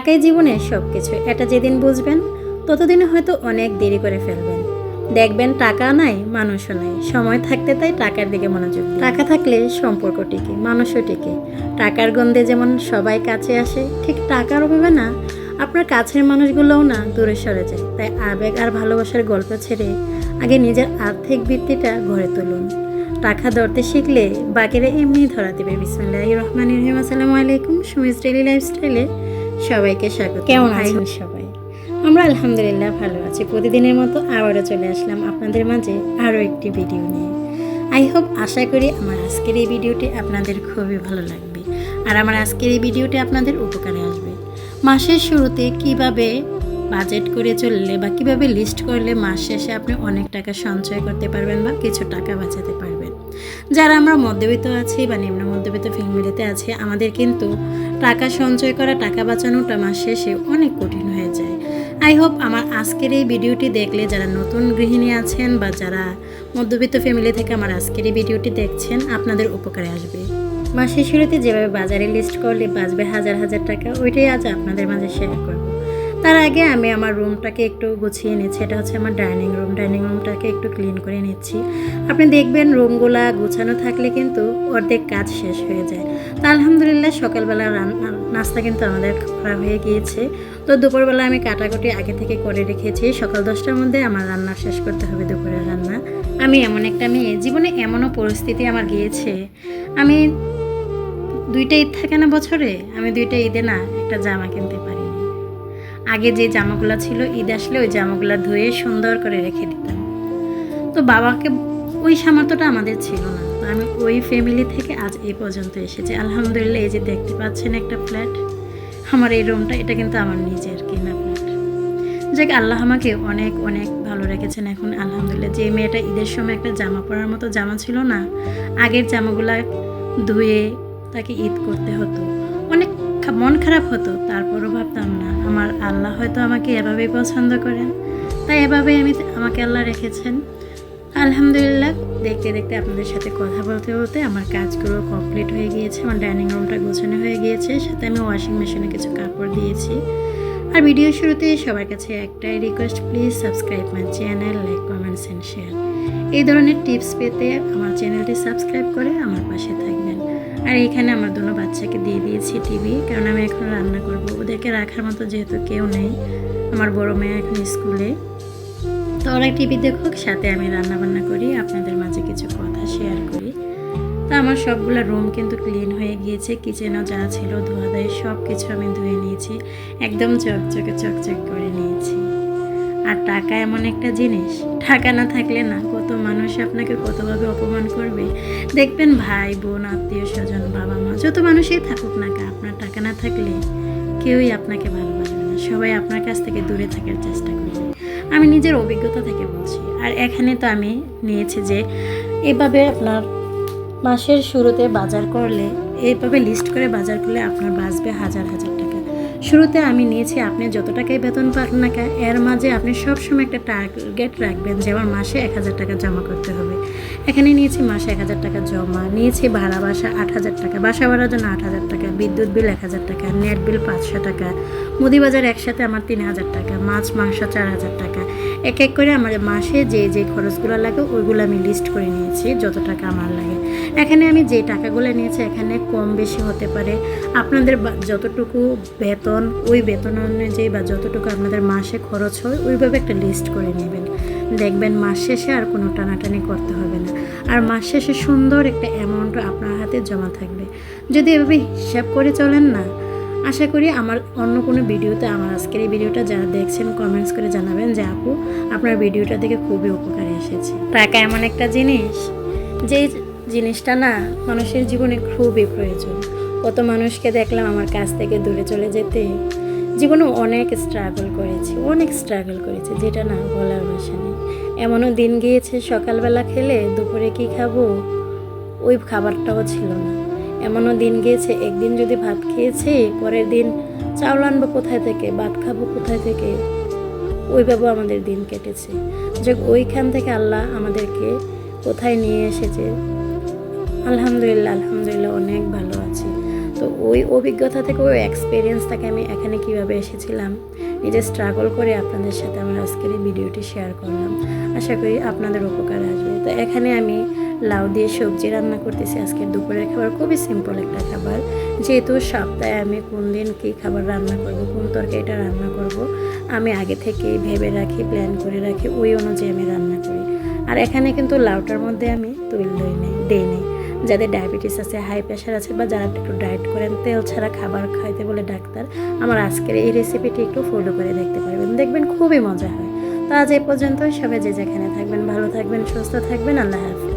টাকাই জীবনের সব কিছু এটা যেদিন বুঝবেন, ততদিনে হয়তো অনেক দেরি করে ফেলবেন। দেখবেন টাকা নাই, মানুষও নাই। সময় থাকতে তাই টাকার দিকে মনোযোগ টাকা থাকলে সম্পর্ক টিকে, মানুষও টিকে। টাকার গন্ধে যেমন সবাই কাছে আসে, ঠিক টাকার অভাবে না, আপনার কাছের মানুষগুলোও না দূরে সরে যায়। তাই আবেগ আর ভালোবাসার গল্প ছেড়ে আগে নিজের আর্থিক ভিত্তিটা গড়ে তুলুন। টাকা ধরতে শিখলে বাকিরা এমনি ধরা দেবে। বিসমুল্লাহ রহমান রহিম। আসসালামু আলাইকুম। সুমিস ডেলি লাইফস্টাইলে সবাইকে স্বাগত। কেমন আছেন সবাই? আমরা আলহামদুলিল্লাহ ভালো আছি। প্রতিদিনের মতো আবারও চলে আসলাম আপনাদের মাঝে আরও একটি ভিডিও নিয়ে। আই হোপ আশা করি আমার আজকের এই ভিডিওটি আপনাদের খুবই ভালো লাগবে। আর আমার আজকের এই ভিডিওটি আপনাদের উপকারে আসবে। মাসের শুরুতে কীভাবে বাজেট করে চললে বা কীভাবে লিস্ট করলে মাস শেষে আপনি অনেক টাকা সঞ্চয় করতে পারবেন বা কিছু টাকা বাঁচাতে পারবেন? যারা আমরা মধ্যবিত্ত আছি বা নিম্ন মধ্যবিত্ত ফ্যামিলিতে আছে আমাদের কিন্তু টাকা সঞ্চয় করা, টাকা বাঁচানোটা মাস শেষে অনেক কঠিন হয়ে যায়। আই হোপ আমার আজকের এই ভিডিওটি দেখলে যারা নতুন গৃহিণী আছেন বা যারা মধ্যবিত্ত ফ্যামিলি থেকে আমার আজকের এই ভিডিওটি দেখছেন, আপনাদের উপকারে আসবে। মাসের শুরুতে যেভাবে বাজারে লিস্ট করলে বাঁচবে হাজার হাজার টাকা, ওইটাই আজ আপনাদের মাঝে শেয়ার করব। তার আগে আমি আমার রুমটাকে একটু গুছিয়ে নিচ্ছি, এটা হচ্ছে আমার ডাইনিং রুম ডাইনিং রুমটাকে একটু ক্লিন করে নিচ্ছি। আপনি দেখবেন রুমগুলা গোছানো থাকলে কিন্তু অর্ধেক কাজ শেষ হয়ে যায়। আলহামদুলিল্লাহ, সকালবেলা রান্না নাস্তা কিন্তু আমাদের করা হয়ে গিয়েছে। তো দুপুরবেলা আমি কাটাকুটি আগে থেকে করে রেখেছি। সকাল দশটার মধ্যে আমার রান্না শেষ করতে হবে দুপুরের রান্না। আমি এমন একটা মেয়ে, জীবনে এমনও পরিস্থিতি আমার গিয়েছে। আমি দুইটা ঈদ থাকে না বছরে? আমি দুইটা ঈদে না, একটা জামা কিনতে পারিনি আগে যে জামাগুলো ছিল, ঈদ আসলে ওই জামাগুলো ধুয়ে সুন্দর করে রেখে দিতাম। তো বাবাকে ওই সামর্থ্যটা আমাদের ছিল না। তো আমি ওই ফ্যামিলি থেকে আজ এই পর্যন্ত এসেছি। আলহামদুলিল্লাহ, এই যে দেখতে পাচ্ছেন একটা ফ্ল্যাট আমার এই রুমটা এটা কিন্তু আমার নিজের কেনা ফ্ল্যাট যাক, আল্লাহ আমাকে অনেক অনেক ভালো রেখেছেন এখন, আলহামদুলিল্লাহ। যে মেয়েটা ঈদের সময় একটা জামা পরার মতো জামা ছিল না, আগের জামাগুলা ধুয়ে তাকে ঈদ করতে হতো। অনেক মন খারাপ হতো, তারপরও ভাবতাম না, আমার আল্লাহ হয়তো আমাকে এভাবেই পছন্দ করেন। তাই এভাবেই আমি আমাকে আল্লাহ রেখেছেন। আলহামদুলিল্লাহ। দেখতে দেখতে আপনাদের সাথে কথা বলতে বলতে আমার কাজগুলো কমপ্লিট হয়ে গিয়েছে, আমার ডাইনিং রুমটা গোছানো হয়ে গিয়েছে সাথে আমি ওয়াশিং মেশিনে কিছু কাপড় দিয়েছি। আর ভিডিও শুরুতে সবার কাছে একটাই request please subscribe my channel like comments and share এই ধরনের টিপস পেতে আমার চ্যানেলটি সাবস্ক্রাইব করে আমার পাশে থাকবেন। আর এখানে আমার দুটো বাচ্চাকে দিয়ে দিয়েছি টিভি কারণ আমি এখন রান্না করব। ওদেরকে রাখার মতো যেহেতু কেউ নেই, আমার বড় মেয়ে এখন স্কুলে ওরা টিভি দেখুক, সাথে আমি রান্না বান্না করি, আপনাদের মাঝে কিছু কথা শেয়ার করি। তো আমার সবগুলো রুম কিন্তু ক্লিন হয়ে গিয়েছে কিচেনও যা ছিল ধোয়া দেয় সব কিছু আমি ধুয়ে নিয়েছি, একদম চকচকে চকচক করে নিয়েছি। আর টাকা এমন একটা জিনিস, টাকা না থাকলে না, কত মানুষ আপনাকে কতভাবে অপমান করবে? দেখবেন ভাই, বোন, আত্মীয় স্বজন, বাবা মা, যত মানুষই থাকুক না কা আপনার টাকা না থাকলে কেউই আপনাকে ভালোবাসবে না। সবাই আপনার কাছ থেকে দূরে থাকার চেষ্টা করবে। আমি নিজের অভিজ্ঞতা থেকে বলছি। আর এখানে তো আমি নিয়েছি যে, এভাবে আপনার মাসের শুরুতে বাজার করলে এইভাবে লিস্ট করে বাজার করলে আপনার বাঁচবে হাজার হাজার শুরুতে আমি নিয়েছি, আপনি যত টাকাই বেতন পান না কেন, এর মাঝে আপনি সবসময় একটা টার্গেট রাখবেন যে আমার মাসে এক হাজার টাকা জমা করতে হবে। এখানে নিয়েছি মাসে এক হাজার টাকা জমা, নিয়েছি ভাড়া বাসা আট হাজার টাকা, বাসা ভাড়ার জন্য আট হাজার টাকা, বিদ্যুৎ বিল এক হাজার টাকা নেট বিল পাঁচশো টাকা মুদি বাজার একসাথে আমার তিন হাজার টাকা, মাছ মাংস চার হাজার টাকা। এক এক করে আমার মাসে যে যে খরচগুলো লাগে ওইগুলো আমি লিস্ট করে নিয়েছি, যত টাকা আমার লাগে। এখানে আমি যে টাকাগুলো নিয়েছি, এখানে কম বেশি হতে পারে। আপনাদের যতটুকু বেতন ওই বেতন অনুযায়ী বা যতটুকু আপনাদের মাসে খরচ হয়, ওইভাবে একটা লিস্ট করে নেবেন। দেখবেন মাস শেষে আর কোনো টানাটানি করতে হবে না। আর মাস শেষে সুন্দর একটা অ্যামাউন্ট আপনার হাতে জমা থাকবে। যদি এভাবে হিসাব করে চলেন না, আশা করি আমার অন্য কোনো ভিডিওতে, আমার আজকের এই ভিডিওটা যারা দেখছেন কমেন্টস করে জানাবেন যে, আপু, আপনার ভিডিওটা দেখে খুবই উপকারে এসেছে। টাকা এমন একটা জিনিস যে জিনিসটা না, মানুষের জীবনে খুবই প্রয়োজন। কত মানুষকে দেখলাম আমার কাছ থেকে দূরে চলে যেতে। জীবনে অনেক স্ট্রাগল করেছি, অনেক স্ট্রাগল করেছি, যেটা না বলার ভাষা নেই। এমনও দিন গিয়েছে, সকালবেলা খেলে দুপুরে কি খাব? ওই খাবারটাও ছিল না। এমনও দিন গিয়েছে, একদিন যদি ভাত খেয়েছি, পরের দিন চাউল আনব কোথায় থেকে, ভাত খাব কোথায় থেকে? ওইভাবে আমাদের দিন কেটেছে। যে ওইখান থেকে আল্লাহ আমাদেরকে কোথায় নিয়ে এসেছে? আলহামদুলিল্লাহ আলহামদুলিল্লাহ, অনেক ভালো আছি। ওই অভিজ্ঞতা থেকে, ওই এক্সপিরিয়েন্স থেকে আমি এখানে কীভাবে এসেছিলাম নিজে স্ট্রাগল করে আপনাদের সাথে আমার আজকের এই ভিডিওটি শেয়ার করলাম। আশা করি আপনাদের উপকার আসবে। তো এখানে আমি লাউ দিয়ে সবজি রান্না করতেছি। আজকের দুপুরের খাবার খুবই সিম্পল একটা খাবার। যেহেতু সপ্তাহে আমি কোন দিন কী খাবার রান্না করব, কোন তরকারিটা রান্না করব, আমি আগে থেকেই ভেবে রাখি প্ল্যান করে রাখি, ওই অনুযায়ী আমি রান্না করি। আর এখানে কিন্তু লাউটার মধ্যে আমি তুল দই নেই, দেই নেই। যাদের ডায়াবেটিস আছে হাই প্রেশার আছে বা যারা একটু ডায়েট করেন, তেল ছাড়া খাবার খাইতে বলে ডাক্তার, আমার আজকের এই রেসিপিটি একটু ফলো করে দেখতে পারবেন। দেখবেন খুবই মজা হয়। তো আজ এই পর্যন্ত সবাই যে যেখানে থাকবেন, ভালো থাকবেন, সুস্থ থাকবেন। আল্লাহ হাফিজ।